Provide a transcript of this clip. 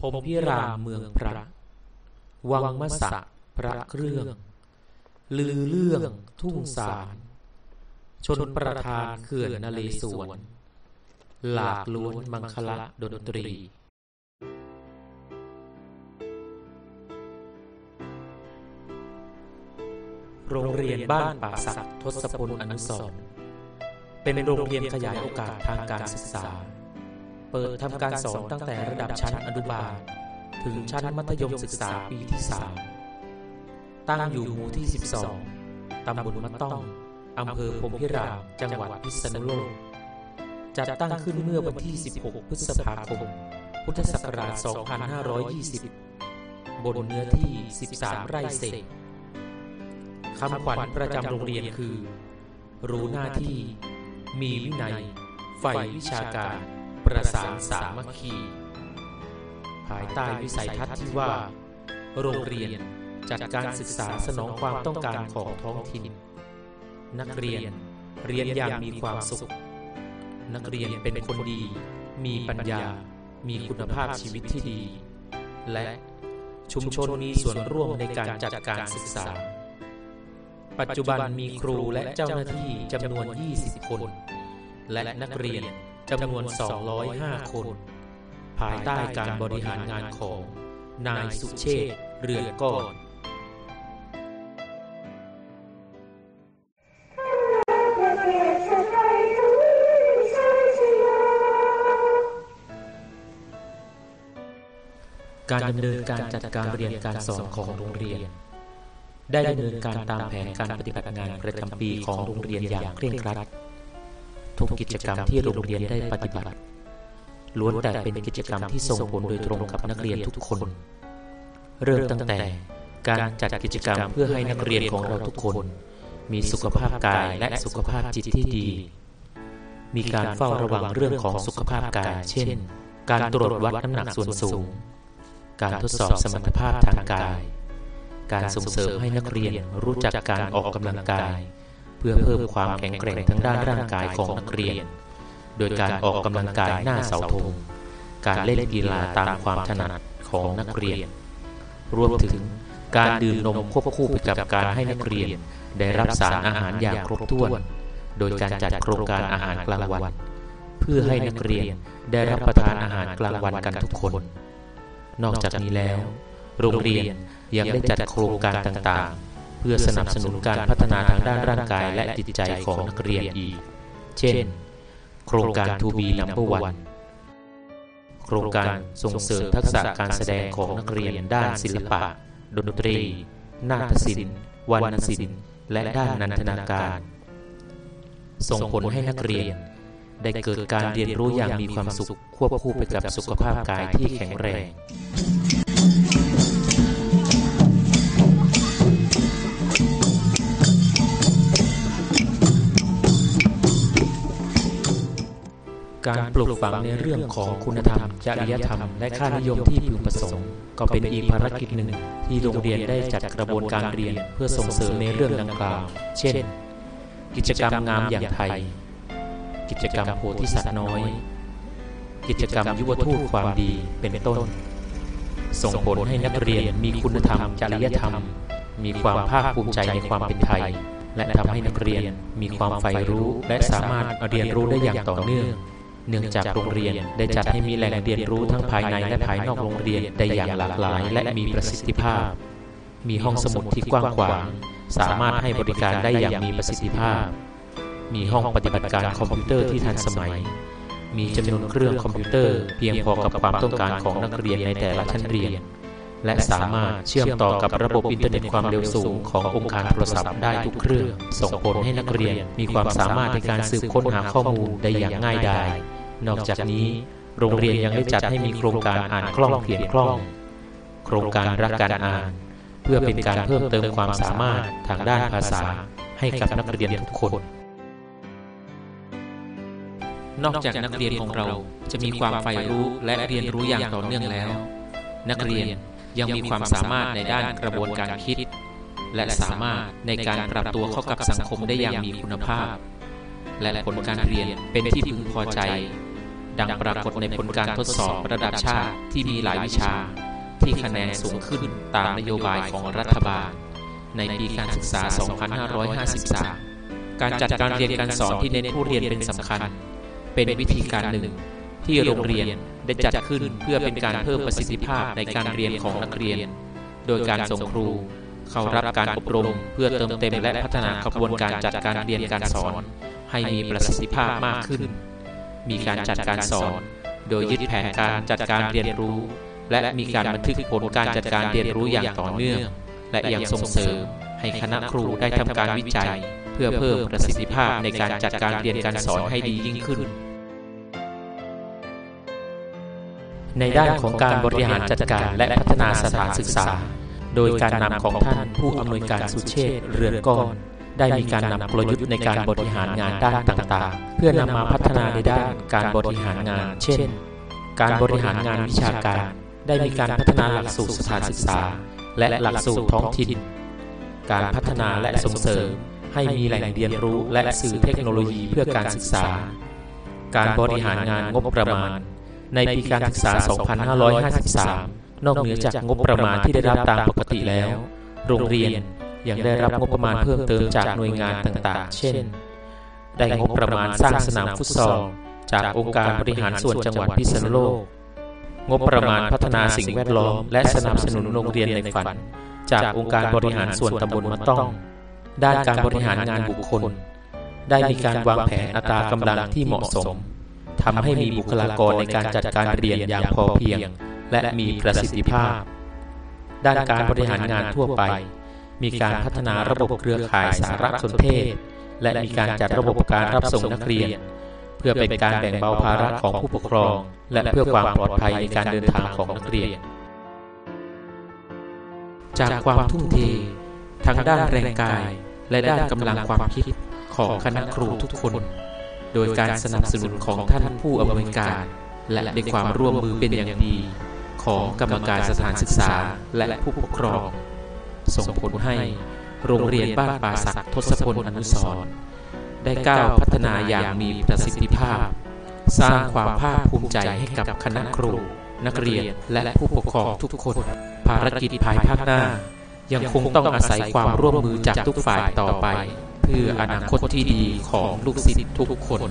พมพิรามเมืองพระ วังมะสะพระเครื่อง ลือเรื่องทุ่งสาร ชนประธานเขื่อนนเลสวน หลากล้วนมังคละดนตรีโรงเรียนบ้านป่าสักทศพลอนุสรณ์เป็นโรงเรียนขยายโอกาสทางการศึกษา เปิดทำการสอนตั้งแต่ระดับชั้นอนุบาล ถึงชั้นมัธยมศึกษาปีที่ 3 ตั้งอยู่หมู่ที่ 12 ตำบลมะต้อง อำเภอพรหมพิราม จังหวัดพิษณุโลก จัดตั้งขึ้นเมื่อวันที่ 16 พฤษภาคม พุทธศักราช 2520 บนเนื้อที่ 13 ไร่เศษคำขวัญประจำโรงเรียนคือ รู้หน้าที่ มีวินัยใฝ่วิชาการ ประสานสามัคคี ภายใต้วิสัยทัศน์ที่ว่า โรงเรียนจัดการศึกษาสนองความต้องการของท้องถิ่น นักเรียนเรียนอย่างมีความสุข นักเรียนเป็นคนดี มีปัญญา มีคุณภาพชีวิตที่ดี และชุมชนมีส่วนร่วมในการจัดการศึกษา ปัจจุบันมีครูและเจ้าหน้าที่จำนวน 20 คน และนักเรียน จำนวน 205 คน ภายใต้การบริหารงานของนายสุเชษเรือนก้อนการดำเนินการจัดการเรียนการสอนของโรงเรียน ได้ดำเนินการตามแผนการปฏิบัติงานประจำปีของโรงเรียนอย่างเคร่งครัด กกิจกรรมที่โรงเรียนได้ปฏิบัติ ล้วนแต่เป็นกิจกรรมที่ส่งผลโดยตรงกับนักเรียนทุกคน เริ่มตั้งแต่การจัดกิจกรรมเพื่อให้นักเรียนของเราทุกคน มีสุขภาพกายและสุขภาพจิตที่ดี มีการเฝ้าระวังเรื่องของสุขภาพกาย เช่น การตรวจวัดน้ำหนักส่วนสูง การทดสอบสมรรถภาพทางกาย การส่งเสริมให้นักเรียนรู้จักการออกกำลังกาย เพื่อเพิ่มความแข็งแกร่งทางด้านร่างกายของนักเรียน โดยการออกกำลังกายหน้าเสาธงการเล่นกีฬาตามความถนัดของนักเรียน รวมถึงการดื่มนมควบคู่ไปกับการให้นักเรียนได้รับสารอาหารอย่างครบถ้วน โดยการจัดโครงการอาหารกลางวัน เพื่อให้นักเรียนได้รับประทานอาหารกลางวันกันทุกคน นอกจากนี้แล้ว โรงเรียนยังได้จัดโครงการต่างๆ เพื่อสนับสนุนการพัฒนาทางด้านร่างกายและจิตใจของนักเรียนอีก เช่น โครงการ To be number one โครงการส่งเสริมทักษะการแสดงของนักเรียนด้านศิลปะ ดนตรี นาฏศิลป์วรรณศิลป์และด้านนันทนาการ ส่งผลให้นักเรียน ได้เกิดการเรียนรู้อย่างมีความสุขควบคู่ไปกับสุขภาพกายที่แข็งแรง การปลูกฝังในเรื่องของคุณธรรม จริยธรรม และค่านิยมที่พึงประสงค์ ก็เป็นอีกภารกิจหนึ่ง ที่โรงเรียนได้จัดกระบวนการเรียนเพื่อส่งเสริมในเรื่องดังกล่าว เช่น กิจกรรมงามอย่างไทย กิจกรรมโพธิสัตว์น้อย กิจกรรมยุวทูตความดีเป็นต้น ส่งผลให้นักเรียนมีคุณธรรม จริยธรรม มีความภาคภูมิใจในความเป็นไทยและทำให้นักเรียนมีความใฝ่รู้และสามารถเรียนรู้ได้อย่างต่อเนื่อง เนื่องจากโรงเรียนได้จัดให้มีแหล่งเรียนรู้ทั้งภายในและภายนอกโรงเรียนได้อย่างหลากหลายและมีประสิทธิภาพ มีห้องสมุดที่กว้างขวาง สามารถให้บริการได้อย่างมีประสิทธิภาพ มีห้องปฏิบัติการคอมพิวเตอร์ที่ทันสมัย มีจำนวนเครื่องคอมพิวเตอร์เพียงพอกับความต้องการของนักเรียนในแต่ละชั้นเรียน และสามารถเชื่อมต่อกับระบบอินเทอร์เน็ตความเร็วสูงขององค์การโทรศัพท์ได้ทุกเครื่อง ส่งผลให้นักเรียนมีความสามารถในการสืบค้นหาข้อมูลได้อย่างง่ายดาย นอกจากนี้ โรงเรียนยังได้จัดให้มีโครงการอ่านคล่องเขียนคล่อง โครงการรักการอ่าน เพื่อเป็นการเพิ่มเติมความสามารถทางด้านภาษา ให้กับนักเรียนทุกคน นอกจากนักเรียนของเราจะมีความใฝ่รู้และเรียนรู้อย่างต่อเนื่องแล้ว นักเรียน ยังมีความสามารถในด้านกระบวนการคิด และสามารถในการปรับตัวเข้ากับสังคมได้อย่างมีคุณภาพ และผลการเรียนเป็นที่พึงพอใจ ดังปรากฏในผลการทดสอบระดับชาติที่มีหลายวิชา ที่คะแนนสูงขึ้นตามนโยบายของรัฐบาล ในปีการศึกษา 2553 การจัดการเรียนการสอนที่เน้นผู้เรียนเป็นสำคัญ เป็นวิธีการหนึ่ง ที่โรงเรียนได้จัดขึ้นเพื่อเป็นการเพิ่มประสิทธิภาพในการเรียนของนักเรียน โดยการส่งครู เข้ารับการอบรม เพื่อเติมเต็มและพัฒนากระบวนการจัดการเรียนการสอน ให้มีประสิทธิภาพมากขึ้น มีการจัดการสอน โดยยึดแผนการจัดการเรียนรู้ และมีการบันทึกผลการจัดการเรียนรู้อย่างต่อเนื่อง และยังส่งเสริมให้คณะครูได้ทำการวิจัย เพื่อเพิ่มประสิทธิภาพในการจัดการเรียนการสอนให้ดียิ่งขึ้น ในด้านของการบริหารจัดการและพัฒนาสถานศึกษา โดยการนำของท่านผู้อำนวยการสุเชษเรือนก้อนได้มีการนำกลยุทธ์ในการบริหารงานด้านต่างๆ เพื่อนำมาพัฒนาในด้านการบริหารงาน เช่น การบริหารงานวิชาการ ได้มีการพัฒนาหลักสูตรสถานศึกษา และหลักสูตรท้องถิ่น การพัฒนาและส่งเสริมให้มีแหล่งเรียนรู้และสื่อเทคโนโลยีเพื่อการศึกษา การบริหารงานงบประมาณ ในปีการศึกษา 2553 นอกเหนือจากงบประมาณที่ได้รับตามปกติแล้ว โรงเรียนยังได้รับงบประมาณเพิ่มเติมจากหน่วยงานต่างๆ เช่น ได้งบประมาณสร้างสนามฟุตซอลจากองค์การบริหารส่วนจังหวัดพิษณุโลก งบประมาณพัฒนาสิ่งแวดล้อม และสนับสนุนโรงเรียนในฝัน จากองค์การบริหารส่วนตำบลมะต้อง ด้านการบริหารงานบุคคล ได้มีการวางแผนอัตรากำลังที่เหมาะสม ทำให้มีบุคลากรในการจัดการเรียนอย่างพอเพียง และมีประสิทธิภาพ ด้านการบริหารงานทั่วไป มีการพัฒนาระบบเครือข่ายสารสนเทศ และมีการจัดระบบการรับส่งนักเรียน เพื่อเป็นการแบ่งเบาภาระของผู้ปกครอง และเพื่อความปลอดภัยในการเดินทางของนักเรียน จากความทุ่มเททั้งด้านแรงกาย และด้านกำลังความคิดของคณะครูทุกคน โดยการสนับสนุนของท่านผู้อำนวยการ และในความร่วมมือเป็นอย่างดี ของกรรมการสถานศึกษาและผู้ปกครอง ส่งผลให้โรงเรียนบ้านป่าสักทศพลอนุสรณ์ได้ก้าวพัฒนาอย่างมีประสิทธิภาพ สร้างความภาคภูมิใจให้กับคณะครู นักเรียนและผู้ปกครองทุกคน ภารกิจภายภาคหน้า ยังคงต้องอาศัยความร่วมมือจากทุกฝ่ายต่อไป เพื่ออนาคตที่ดีของลูกศิษย์ทุกคน